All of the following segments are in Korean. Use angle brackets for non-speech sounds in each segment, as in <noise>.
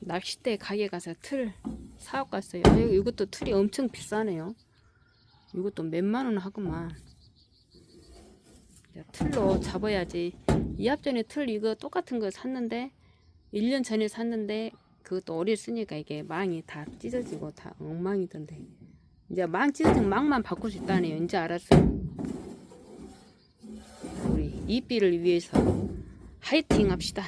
낚싯대 가게 가서 틀 사갖고 갔어요. 아, 이것도 틀이 엄청 비싸네요. 이것도 몇만 원 하구만. 야, 틀로 잡아야지. 이 앞전에 틀 이거 똑같은 거 샀는데 1년 전에 샀는데 그것도 오래 쓰니까 이게 망이 다 찢어지고 다 엉망이던데. 이제 망 찢어진 망만 바꿀 수 있다네요. 이제 알았어요. 우리 이삐를 위해서 화이팅 합시다.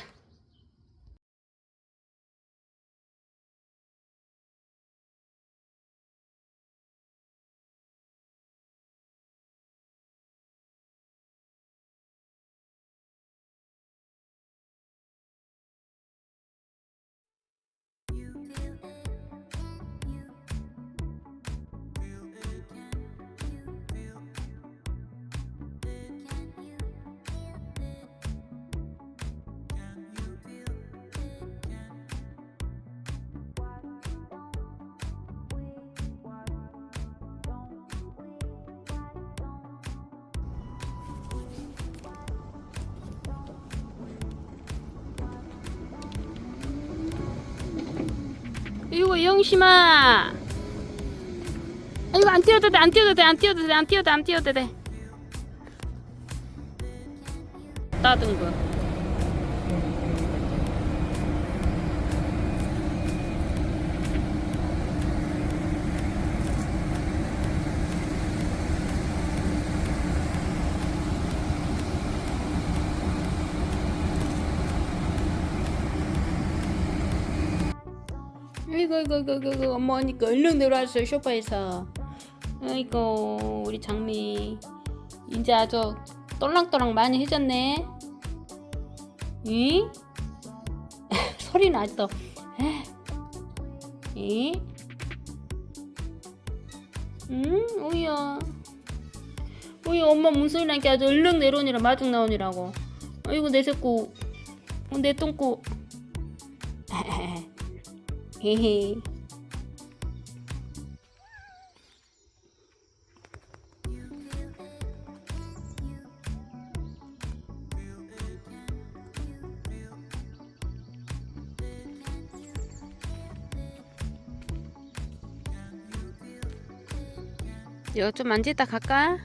이거 영심아. 이거 안 뛰어도 돼안 뛰어도 돼안 뛰어도 돼안 뛰어도 돼안 뛰어도 돼. 따든 거 이거 이거 이거 이거, 이거. 엄마니까 얼른 내려왔어요 쇼파에서. 아이고 우리 장미. 이제 아주 똘랑똘랑 많이 해졌네. 이? <laughs> 소리는 아직도 이? 응? 우야 우야 엄마 무슨 소리 나니까 아주 얼른 내려오니라 마중 나오니라고. 아이고 내 어, 내 똥꼬 <laughs> 헤헤. 이거 좀 앉았다 갈까?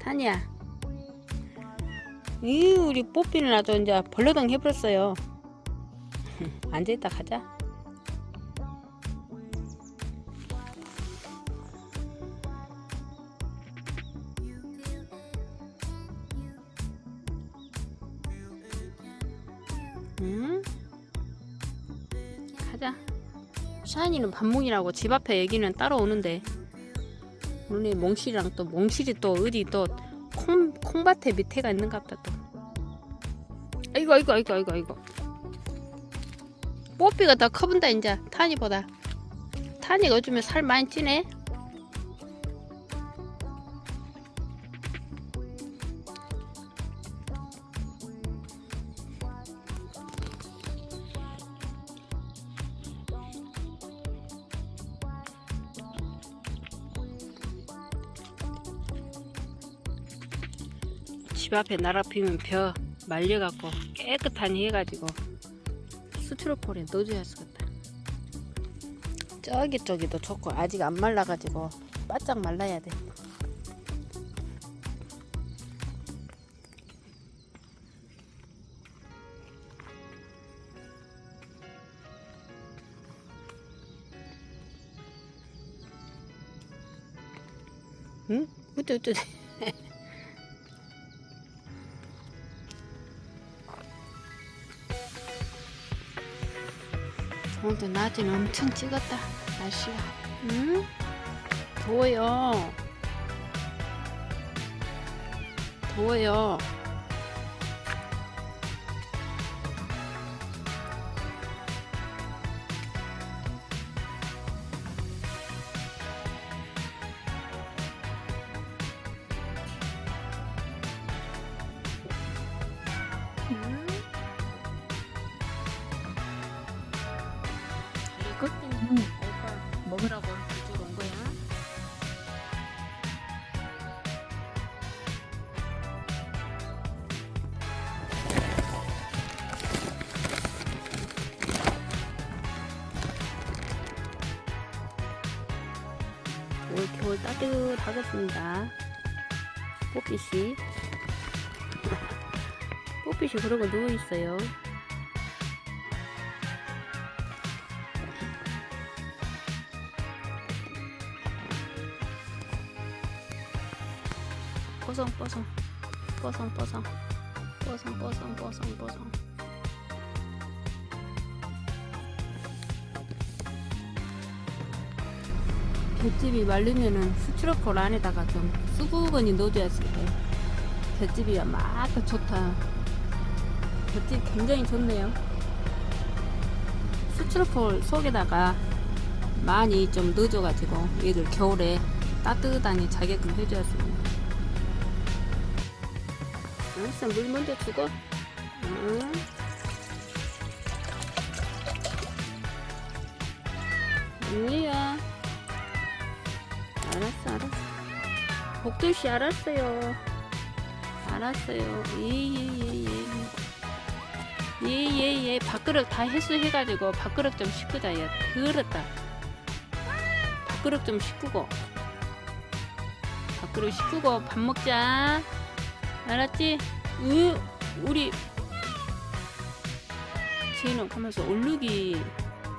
타니야. 이 우리 뽀삐는 아주 이제 벌러덩 해버렸어요. <laughs> 앉아있다 가자. 샤이니는 반몽이라고 집 앞에 애기는 따로 오는데 우리 몽실이랑 또 몽실이 또 어디 또 콩, 콩밭에 밑에가 있는가 보다 또. 아이고 아이고 아이고 아이고 아이고. 뽀삐가 더 커본다 이제 타니보다. 타니가 요즘에 살 많이 찌네. 집 앞에 나라 피면 벼 말려갖고 깨끗하니 해가지고 수트로폴에 넣어줘야 쓰겠다. 저기 저기도 좋고 아직 안 말라가지고 바짝 말라야 돼. 응? 어쩌 어쩌 오늘도 낮에는 엄청 찍었다 날씨가 응? 더워요 더워요 응? 음. 먹으라고 이쪽으로 온 거야. 올 겨울 따뜻하겠습니다. 뽀삐씨. <laughs> 뽀삐씨 그러고 누워있어요. 뽀송 뽀송. 뽀송 뽀송. 뽀송 뽀송 뽀송 뽀송. 볏집이 말리면은 스티로폴 안에다가 좀 수부건이 넣어줘야지. 볏집이 막 좋다. 볏집 굉장히 좋네요. 스티로폴 속에다가 많이 좀 넣어줘가지고 얘들 겨울에 따뜻하게 자게끔 해줘야습니다 알았어 물 먼저 주고. 응. 아니야. 알았어 알았어. 복도씨 알았어요. 알았어요. 예 예 예 예. 예 예 예. 밥그릇 다 해수해가지고 밥그릇 좀 씻고자 야 그렇다. 밥그릇 좀 씻고 밥그릇 씻고. 밥 먹자 알았지? 으, 우리 쟤는 가면서 얼룩이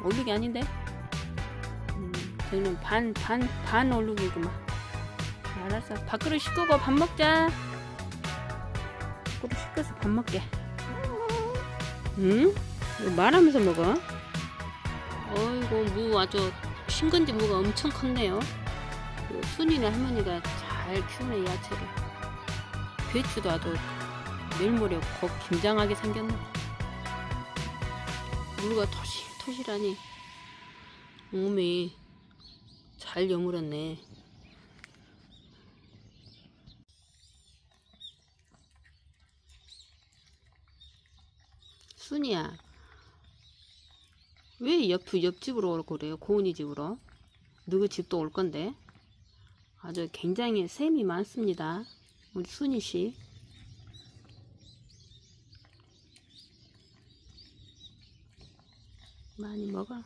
얼룩이 아닌데? 음, 쟤는 반 반 반 얼룩이구만. 알았어. 밥그릇 씻고 밥 먹자. 밥그릇 씻고서 밥 먹게. 응? 말하면서 먹어? 어이구 무 아주 신건지 무가 엄청 컸네요. 그 순이네 할머니가 잘 키우네 야채를. 배추도 아주 내일 모레 곧 김장하게 생겼네. 무가 토실토실하니 몸이 잘 여물었네. 순이야, 왜 옆, 옆집으로 올 거래요? 고은이 집으로? 누구 집도 올 건데? 아주 굉장히 샘이 많습니다. 우리 순이 씨. 많이 먹어.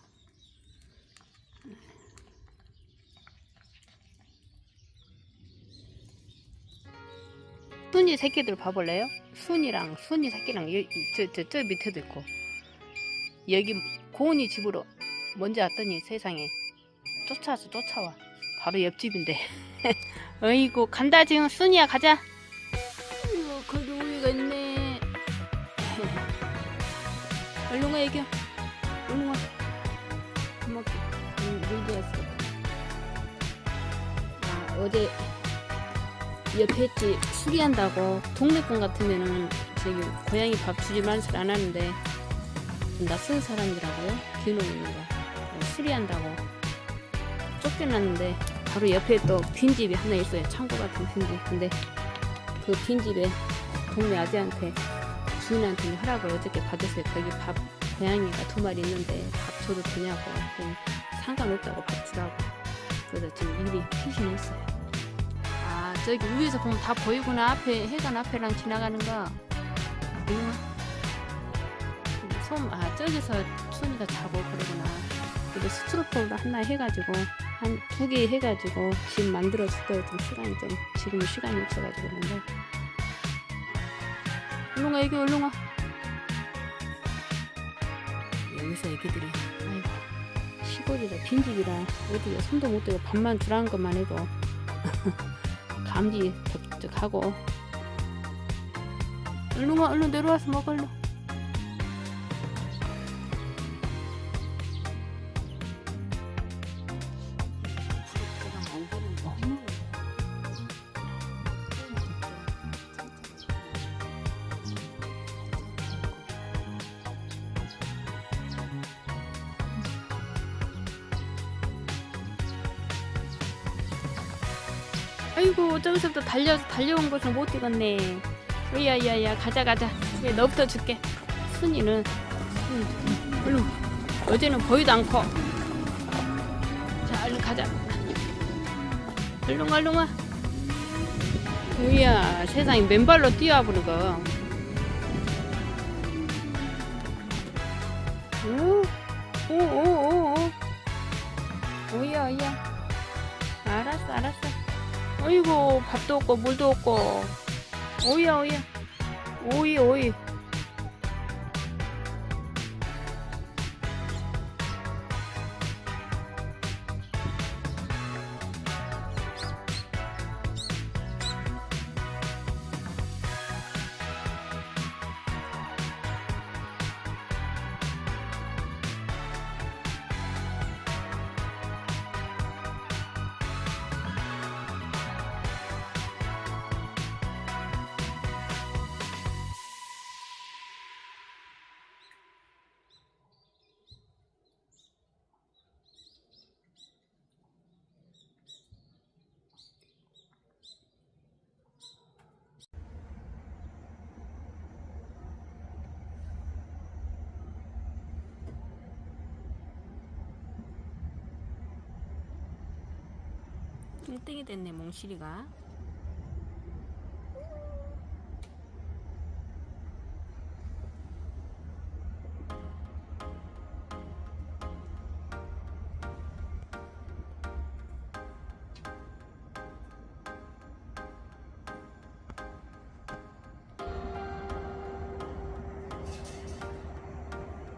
순이 새끼들 봐볼래요? 순이랑 순이 새끼랑 저, 저, 저 밑에도 있고 여기 고은이 집으로 먼저 왔더니 세상에 쫓아와서 쫓아와 바로 옆집인데 <laughs> 어이구 간다 지금. 순이야 가자. 아이고 거기 우유가 있네. 얼른 가 애교 얼른 와. 고맙게 응, 얘기했어. 아 어제 옆에 집 수리한다고. 동네분 같으면은 저기 고양이 밥 주지 말소리안 하는데. 좀 낯선 있는 거. 어, 수리한다고. 쫓겨났는데 바로 옆에 또 빈집이 하나 있어요. 창고 같은 빈집. 근데 그 빈집에 동네 아재한테 주인한테 하라고 어저께 받았어요. 거기 밥 고양이가 두 마리 있는데 밥 줘도 되냐고. 상관없다고 밥 주라고. 그래서 지금 일이 피신했어요. 아 저기 위에서 보면 다 보이구나. 앞에 해관 앞에랑 지나가는 거 보이나? 솜, 아 저기서 순이가 자고 그러구나. 근데 스트로폴로 하나 해가지고 한 두 개 해가지고 집 만들어줄 때좀 시간이 좀 지금 시간이 없어가지고 그런데. 얼른 와 애기 얼른 와. 여기서 애기들이 아이고 시골이라 빈집이라 어디에 손도 못 대고 밥만 주라는 것만 해도 <laughs> 감기 덕적하고. 얼른 와 얼른 내려와서 먹어 얼른 아이고 저기서부터 달려 달려온 것을 못 찍었네. 야야야 가자 가자. 왜 너부터 줄게. 순이는 순이, 얼른 어제는 보이도 않고. 자 얼른 가자. 얼른 얼른 와. 이야 세상에 맨발로 뛰어와 버리고. 오오오오 오야 오야. 알았어, 알았어. 어이구, 밥도 없고, 물도 없고. 오이야, 오이야. 오이, 오이. 일등이 됐네, 몽실이가.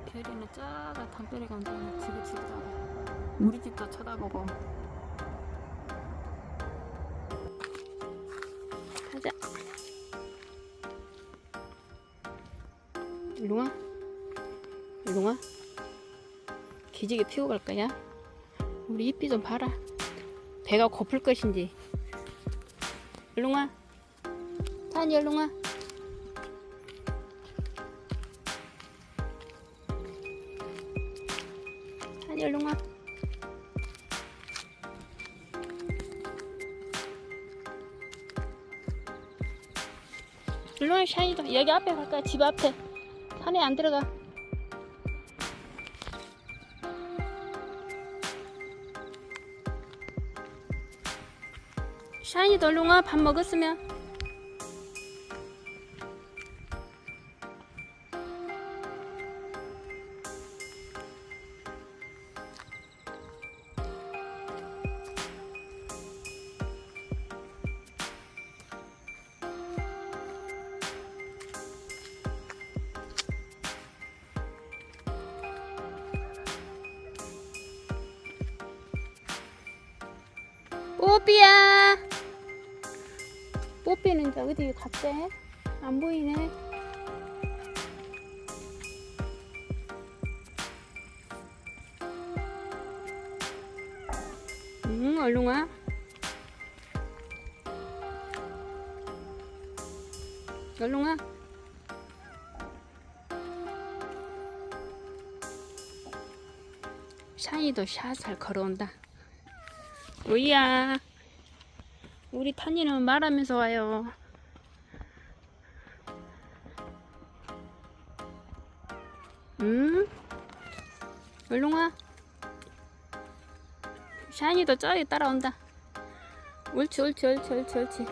별이는 작아 담벼리 감자 집다 우리 집도 쳐다보고 기지개 피고 갈 거야 우리 이삐 좀 봐라. 배가 고플 것인지. 일롱아. 타니 일롱아. 타니 일롱아. 일롱아 샤이도 여기 앞에 갈 거야 집 앞에. 산에 안 들어가 샤이도 일롱아 밥 먹었으면. 뽀삐야 뽀삐는 이제 어디 갔대? 안 보이네. 응 얼른 와 얼른 와 샤이도 샷을 걸어온다. 우이야 우리 탄이는 말하면서 와요 응? 얼른 와 샤이니도 저기 따라온다 옳지 옳지 옳지 옳지 옳지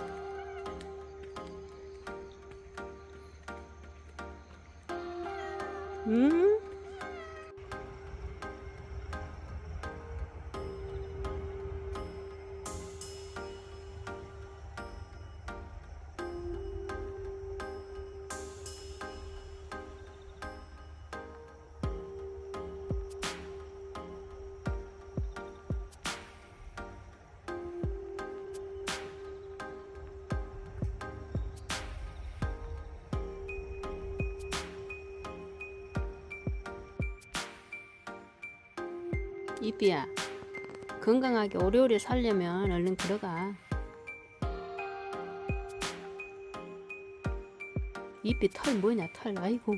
응? 이삐야 건강하게 오래오래 살려면 얼른 들어가. 이삐 털 뭐냐 털. 아이고